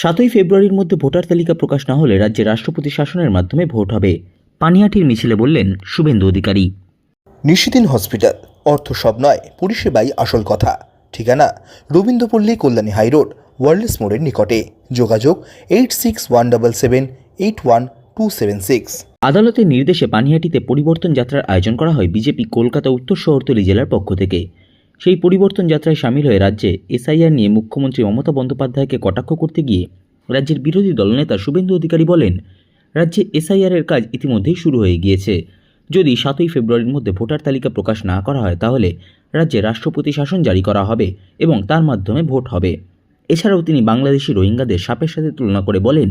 সাতই ফেব্রুয়ারির মধ্যে ভোটার তালিকা প্রকাশ না হলে রাজ্যে রাষ্ট্রপতি শাসনের মাধ্যমে ভোট হবে। পানিহাটির মিছিলে বললেন শুভেন্দু অধিকারী। নিশিদিন হসপিটাল অর্থ সব নয় পরিষেবাই আসল কথা। ঠিকানা রবীন্দ্রপল্লী কল্যাণী হাইরোড ওয়ার্ল্ডস মোড়ের নিকটে। যোগাযোগ eight six one double seven eight one two seven six. আদালতের নির্দেশে পানিহাটিতে পরিবর্তন যাত্রার আয়োজন করা হয় বিজেপি কলকাতা উত্তর শহরতলি জেলার পক্ষ থেকে। সেই পরিবর্তন যাত্রায় সামিল হয়ে রাজ্যে এসআইআর নিয়ে মুখ্যমন্ত্রী মমতা বন্দ্যোপাধ্যায়কে কটাক্ষ করতে গিয়ে রাজ্যের বিরোধী দলনেতা শুভেন্দু অধিকারী বলেন, রাজ্যে এসআইআর এর কাজ ইতিমধ্যেই শুরু হয়ে গিয়েছে। যদি সাতই ফেব্রুয়ারির মধ্যে ভোটার তালিকা প্রকাশ না করা হয় তাহলে রাজ্যে রাষ্ট্রপতি শাসন জারি করা হবে এবং তার মাধ্যমে ভোট হবে। এছাড়াও তিনি বাংলাদেশি রোহিঙ্গাদের সাপের সাথে তুলনা করে বলেন,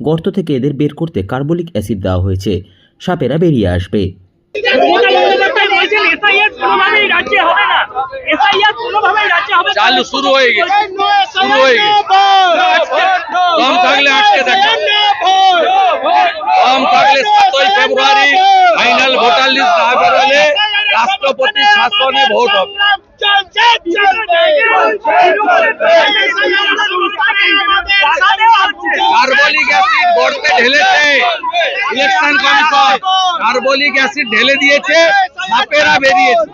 গর্ত থেকে এদের বের করতে কার্বলিক অ্যাসিড দেওয়া হয়েছে, সাপেরা বেরিয়ে আসবে মমতা বন্দ্যোপাধ্যায় বলছেন এসআইআর কোনোভাবেই রাজ্যে হবে না এসআইআর কোনোভাবেই রাজ্যে হবে না। চালু শুরু হয়ে গেছে। শুরু হয়ে গেছে। দম থাকলে আটকে দেখো দম থাকলে সাতই ফেব্রুয়ারি ফাইনাল ভোটার লিস্ট না বেরোলে রাষ্ট্রপতি শাসনে ভোট হবে। কার্বলিক অ্যাসিড গর্তে ঢেলেছে ইলেকশন কমিশন। কার্বলিক অ্যাসিড ঢেলে দিয়েছে সাপেরা বেরিয়েছে।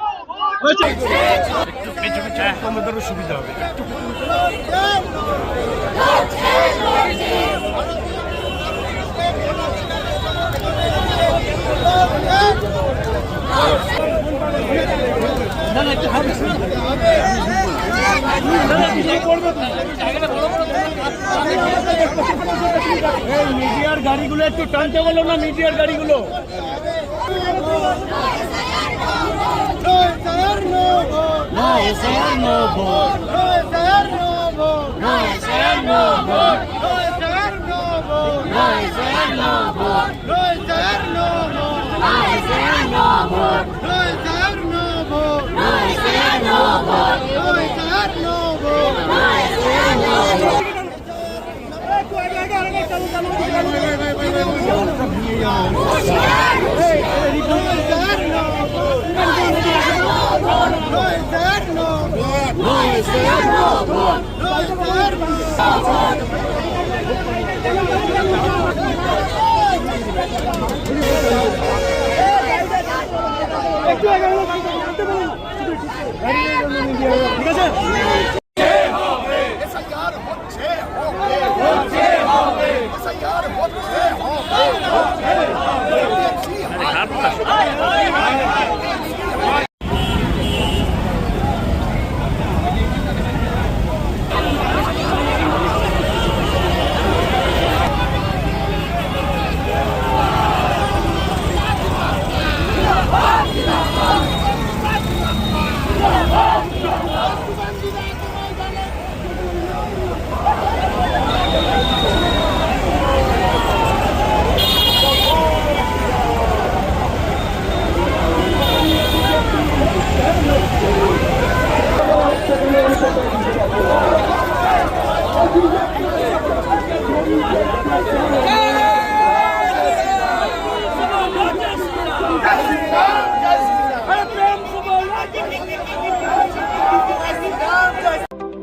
এই মিডিয়ার গাড়িগুলো একটু টানতে বলো না মিডিয়ার গাড়িগুলো। no more. No no more. No no no